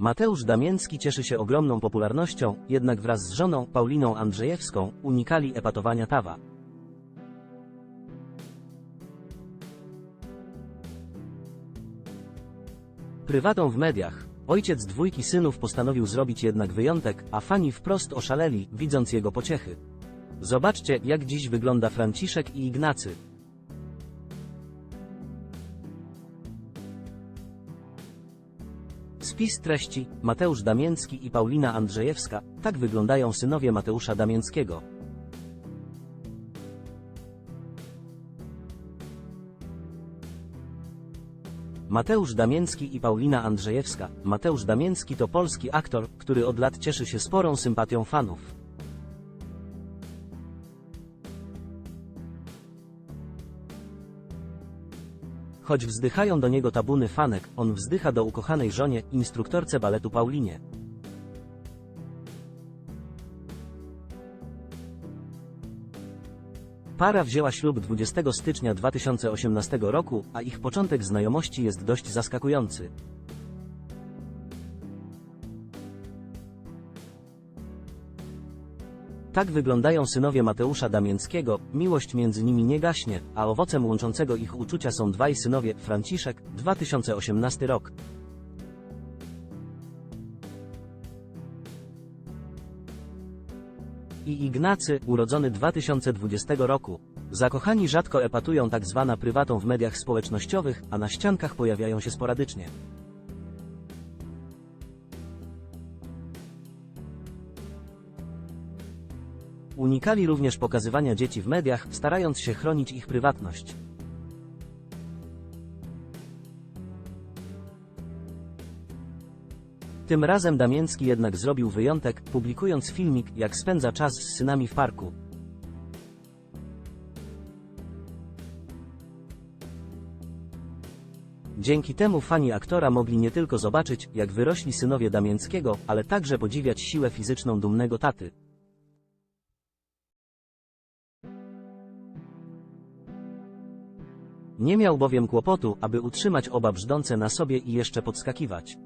Mateusz Damięcki cieszy się ogromną popularnością, jednak wraz z żoną, Pauliną Andrzejewską, unikali epatowania tawa. Prywatą w mediach. Ojciec dwójki synów postanowił zrobić jednak wyjątek, a fani wprost oszaleli, widząc jego pociechy. Zobaczcie, jak dziś wygląda Franciszek i Ignacy. Spis treści Mateusz Damięcki i Paulina Andrzejewska. Tak wyglądają synowie Mateusza Damięckiego. Mateusz Damięcki i Paulina Andrzejewska. Mateusz Damięcki to polski aktor, który od lat cieszy się sporą sympatią fanów. Choć wzdychają do niego tabuny fanek, on wzdycha do ukochanej żonie, instruktorce baletu Paulinie. Para wzięła ślub 20 stycznia 2018 roku, a ich początek znajomości jest dość zaskakujący. Tak wyglądają synowie Mateusza Damięckiego, miłość między nimi nie gaśnie, a owocem łączącego ich uczucia są dwaj synowie, Franciszek, 2018 rok. I Ignacy, urodzony 2020 roku. Zakochani rzadko epatują tak zwana prywatą w mediach społecznościowych, a na ściankach pojawiają się sporadycznie. Unikali również pokazywania dzieci w mediach, starając się chronić ich prywatność. Tym razem Damięcki jednak zrobił wyjątek, publikując filmik, jak spędza czas z synami w parku. Dzięki temu fani aktora mogli nie tylko zobaczyć, jak wyrośli synowie Damięckiego, ale także podziwiać siłę fizyczną dumnego taty. Nie miał bowiem kłopotu, aby utrzymać oba brzdące na sobie i jeszcze podskakiwać.